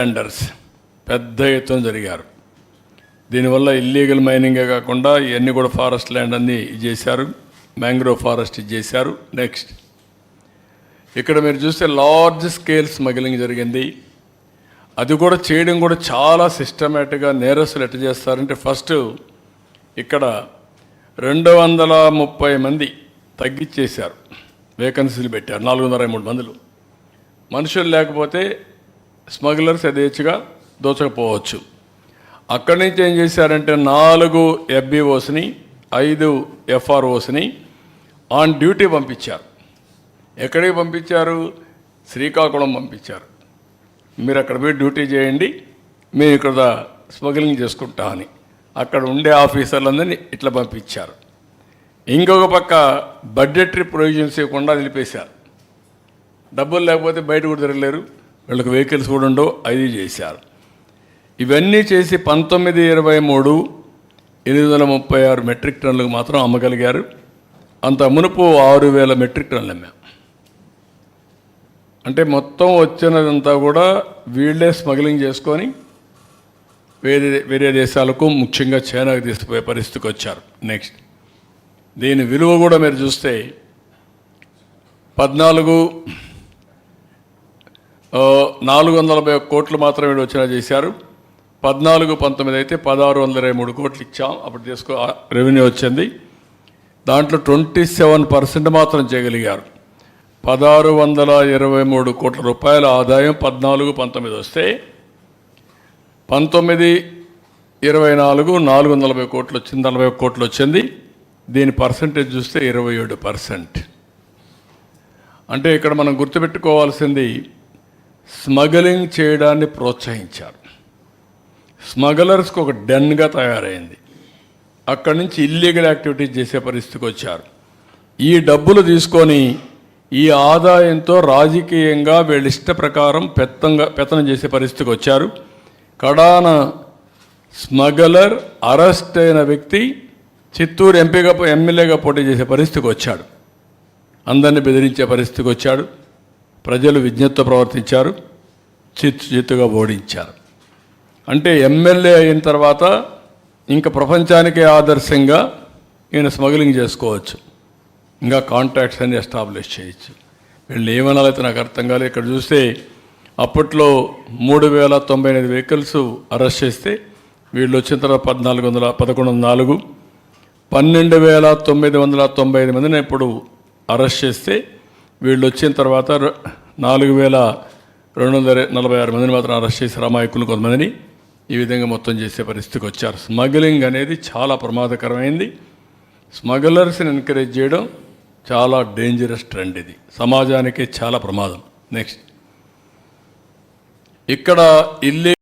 Tenders పెద్ద ఎత్తున జరిగారు. దీనివల్ల ఇల్లీగల్ మైనింగే కాకుండా ఇవన్నీ కూడా ఫారెస్ట్ ల్యాండ్ అన్నీ ఇది చేశారు మ్యాంగ్రోవ్ ఫారెస్ట్ ఇది చేశారు నెక్స్ట్ ఇక్కడ మీరు చూస్తే లార్జ్ స్కేల్ స్మగ్లింగ్ జరిగింది. అది కూడా చేయడం కూడా చాలా సిస్టమేటిక్గా నేరస్తులు ఎట్ట చేస్తారంటే ఫస్ట్ ఇక్కడ రెండు వందల ముప్పై మంది తగ్గించేశారు. వేకెన్సీలు పెట్టారు. నాలుగు వందల మూడు మందులు. మనుషులు లేకపోతే స్మగ్లర్స్ యథేచ్ఛగా దోచకపోవచ్చు. అక్కడి నుంచి ఏం చేశారంటే నాలుగు ఎఫ్బిఓస్ని ఐదు ఎఫ్ఆర్ఓస్ని ఆన్ డ్యూటీ పంపించారు. ఎక్కడికి పంపించారు? శ్రీకాకుళం పంపించారు. మీరు అక్కడ పోయి డ్యూటీ చేయండి మేము ఇక్కడ స్మగ్లింగ్ చేసుకుంటా అని. అక్కడ ఉండే ఆఫీసర్లందరినీ ఇట్లా పంపించారు. ఇంకొక పక్క బడ్జెటరీ ప్రొవిజన్స్ ఇవ్వకుండా నిలిపేశారు. డబ్బులు లేకపోతే బయట కూడా తిరగలేరు. వీళ్ళకి వెహికల్స్ కూడా ఉండవు అది చేశారు. ఇవన్నీ చేసి పంతొమ్మిది ఇరవై మూడు ఎనిమిది వందల ముప్పై ఆరు మెట్రిక్ టన్నులకు మాత్రం అమ్మగలిగారు. అంత మునుపు ఆరు వేల మెట్రిక్ టన్నులు అమ్మాం. అంటే మొత్తం వచ్చినదంతా కూడా వీళ్ళే స్మగ్లింగ్ చేసుకొని వేరే వేరే దేశాలకు ముఖ్యంగా చైనాకు తీసుకుపోయే పరిస్థితికి వచ్చారు. నెక్స్ట్. దీని విలువ కూడా మీరు చూస్తే పద్నాలుగు నాలుగు వందల నలభై కోట్లు మాత్రమే వచ్చినా చేశారు. పద్నాలుగు పంతొమ్మిది అయితే పదహారు వందల ఇరవై మూడు కోట్లు ఇచ్చాం. అప్పుడు తీసుకో రెవెన్యూ వచ్చింది. దాంట్లో ట్వంటీ సెవెన్ పర్సెంట్ మాత్రం చేయగలిగారు. పదహారు వందల ఇరవై మూడు కోట్ల రూపాయల ఆదాయం పద్నాలుగు పంతొమ్మిది వస్తే పంతొమ్మిది ఇరవై నాలుగు నాలుగు వందల నలభై కోట్లు వచ్చింది నలభై ఒక కోట్లు వచ్చింది. దీని పర్సంటేజ్ చూస్తే ఇరవై ఏడు పర్సెంట్. అంటే ఇక్కడ మనం గుర్తుపెట్టుకోవాల్సింది స్మగ్లింగ్ చేయడాన్ని ప్రోత్సహించారు. స్మగ్లర్స్కి ఒక డెన్గా తయారైంది. అక్కడి నుంచి ఇల్లీగల్ యాక్టివిటీస్ చేసే పరిస్థితికి వచ్చారు. ఈ డబ్బులు తీసుకొని ఈ ఆదాయంతో రాజకీయంగా వీళ్ళ ఇష్ట ప్రకారం పెత్తంగా పెత్తనం చేసే పరిస్థితికి వచ్చారు. కడాన స్మగ్లర్ అరెస్ట్ అయిన వ్యక్తి చిత్తూరు ఎంపీగా ఎమ్మెల్యేగా పోటీ చేసే పరిస్థితికి వచ్చాడు. అందరిని బెదిరించే పరిస్థితికి వచ్చాడు. ప్రజలు విజ్ఞతతో ప్రవర్తించారు చిత్తు చిత్తుగా ఓడించారు అంటే ఎమ్మెల్యే అయిన తర్వాత ఇంకా ప్రపంచానికే ఆదర్శంగా ఈయన స్మగ్లింగ్ చేసుకోవచ్చు. ఇంకా కాంటాక్ట్స్ అన్ని ఎస్టాబ్లిష్ చేయొచ్చు. వీళ్ళు ఏమనాలైతే నాకు అర్థం కాలేదు. ఇక్కడ చూస్తే అప్పట్లో మూడు వేల తొంభై ఎనిమిది వెహికల్స్ అరెస్ట్ చేస్తే వీళ్ళు వచ్చిన తర్వాత పద్నాలుగు వందల పదకొండు వందల నాలుగు పన్నెండు వేల తొమ్మిది వందల తొంభై ఐదు మందిని ఇప్పుడు అరెస్ట్ చేస్తే వీళ్ళు వచ్చిన తర్వాత నాలుగు వేల రెండు వందల నలభై ఆరు మందిని మాత్రం అరెస్ట్ చేసి రామాయకులు కొంతమందిని ఈ విధంగా మొత్తం చేసే పరిస్థితికి వచ్చారు. స్మగ్లింగ్ అనేది చాలా ప్రమాదకరమైంది. స్మగ్లర్స్ని ఎంకరేజ్ చేయడం చాలా డేంజరస్ ట్రెండ్ ఇది. సమాజానికి చాలా ప్రమాదం. నెక్స్ట్ ఇక్కడ ఇల్లే